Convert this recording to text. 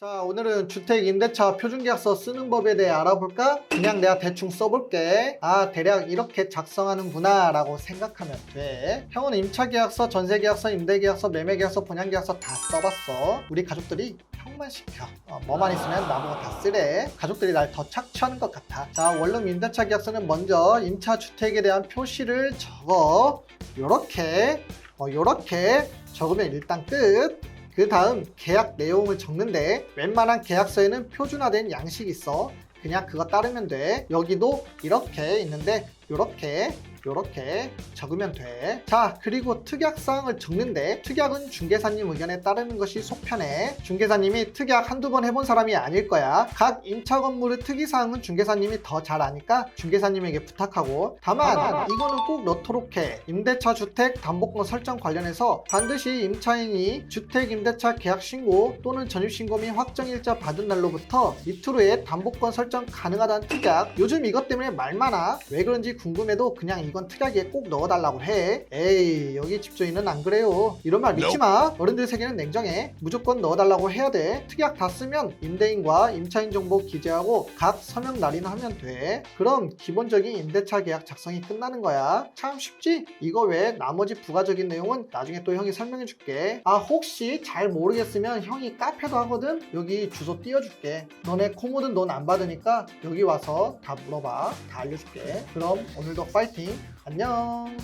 자 오늘은 주택 임대차 표준계약서 쓰는 법에 대해 알아볼까? 그냥 내가 대충 써볼게. 아 대략 이렇게 작성하는구나 라고 생각하면 돼. 형은 임차계약서, 전세계약서, 임대계약서, 매매계약서, 분양계약서 다 써봤어. 우리 가족들이 형만 시켜. 어, 뭐만 있으면 나보고 다 쓰래. 가족들이 날 더 착취하는 것 같아. 자 원룸 임대차 계약서는 먼저 임차 주택에 대한 표시를 적어. 요렇게 어, 요렇게 적으면 일단 끝 그 다음 계약 내용을 적는데 웬만한 계약서에는 표준화된 양식이 있어. 그냥 그거 따르면 돼. 여기도 이렇게 있는데 요렇게 요렇게 적으면 돼. 자, 그리고 특약사항을 적는데 특약은 중개사님 의견에 따르는 것이 속편해. 중개사님이 특약 한두 번 해본 사람이 아닐 거야. 각 임차 건물의 특이사항은 중개사님이 더 잘 아니까 중개사님에게 부탁하고 다만 이거는 꼭 넣도록 해. 임대차 주택 담보권 설정 관련해서 반드시 임차인이 주택 임대차 계약 신고 또는 전입 신고 및 확정일자 받은 날로부터 이틀 후에 담보권 설정 가능하다는 특약. 요즘 이것 때문에 말 많아. 왜 그런지 궁금해도 그냥 이건 특약에 꼭 넣어달라고 해. 에이 여기 집주인은 안 그래요. 이런 말 믿지 마. 어른들 세계는 냉정해. 무조건 넣어달라고 해야 돼. 특약 다 쓰면 임대인과 임차인 정보 기재하고 각 서명 날인하면 돼. 그럼 기본적인 임대차 계약 작성이 끝나는 거야. 참 쉽지? 이거 외에 나머지 부가적인 내용은 나중에 또 형이 설명해 줄게. 아 혹시 잘 모르겠으면 형이 카페도 하거든? 여기 주소 띄워줄게. 너네 코모든 돈 안 받으니까 여기 와서 다 물어봐. 다 알려줄게. 그럼 오늘도 파이팅. 안녕.